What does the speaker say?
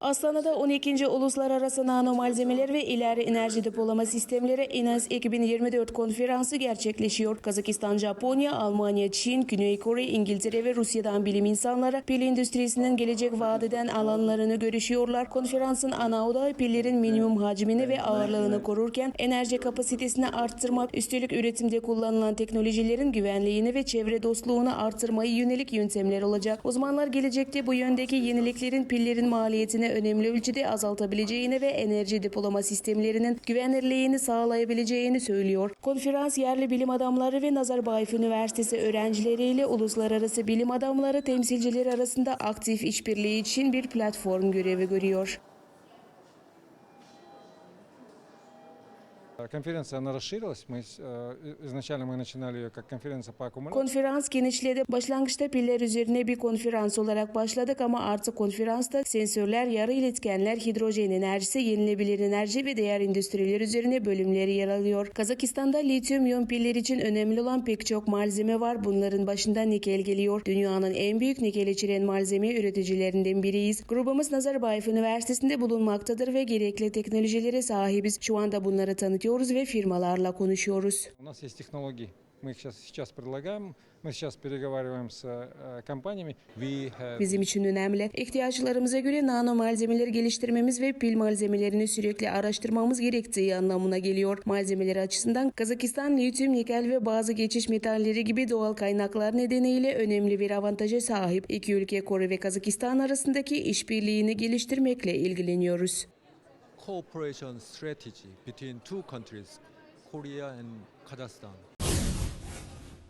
Astana'da 12. Uluslararası Nano Malzemeler ve İleri Enerji Depolama Sistemleri İNES 2024 konferansı gerçekleşiyor. Kazakistan, Japonya, Almanya, Çin, Güney Kore, İngiltere ve Rusya'dan bilim insanları pil endüstrisinin gelecek vadeden alanlarını görüşüyorlar. Konferansın ana odağı pillerin minimum hacmini ve ağırlığını korurken enerji kapasitesini arttırmak, üstelik üretimde kullanılan teknolojilerin güvenliğini ve çevre dostluğunu artırmayı yönelik yöntemler olacak. Uzmanlar gelecekte bu yöndeki yeniliklerin pillerin maliyetini önemli ölçüde azaltabileceğini ve enerji depolama sistemlerinin güvenirliğini sağlayabileceğini söylüyor. Konferans yerli bilim adamları ve Nazarbayev Üniversitesi öğrencileriyle uluslararası bilim adamları temsilcileri arasında aktif işbirliği için bir platform görevi görüyor. Конференция, она расширилась. Мы с- э, изначально мы начинали ее как конференция по аккумуляторам. Konferans genişledi. Başlangıçta piller üzerine bir konferans olarak başladık ama artık konferansta sensörler, yarı iletkenler, hidrojen enerjisi, yenilebilir enerji ve diğer endüstriler üzerine bölümleri yer alıyor. Kazakistan'da lityum iyon piller için önemli olan pek çok malzeme var. Bunların başında nikel geliyor. Dünyanın en büyük nikel içeren malzeme üreticilerinden biriyiz. Grubumuz Nazarbayev Üniversitesi'nde bulunmaktadır ve gerekli teknolojilere sahibiz. Şu anda bunları tanıtıyoruz ve firmalarla konuşuyoruz. У нас есть технологии. Мы их сейчас, сейчас предлагаем. Мы сейчас переговариваем с э, компаниями. We have Bizim için önemli. İhtiyaçlarımıza göre nano malzemeleri geliştirmemiz ve pil malzemelerini sürekli araştırmamız gerektiği anlamına geliyor. Malzemeleri açısından Kazakistan lityum, nikel ve bazı geçiş metalleri gibi doğal kaynaklar nedeniyle önemli bir avantaja sahip. İki ülke Kore ve Kazakistan arasındaki işbirliğini geliştirmekle ilgileniyoruz. Cooperation strategy between two countries, Korea and Kazakhstan.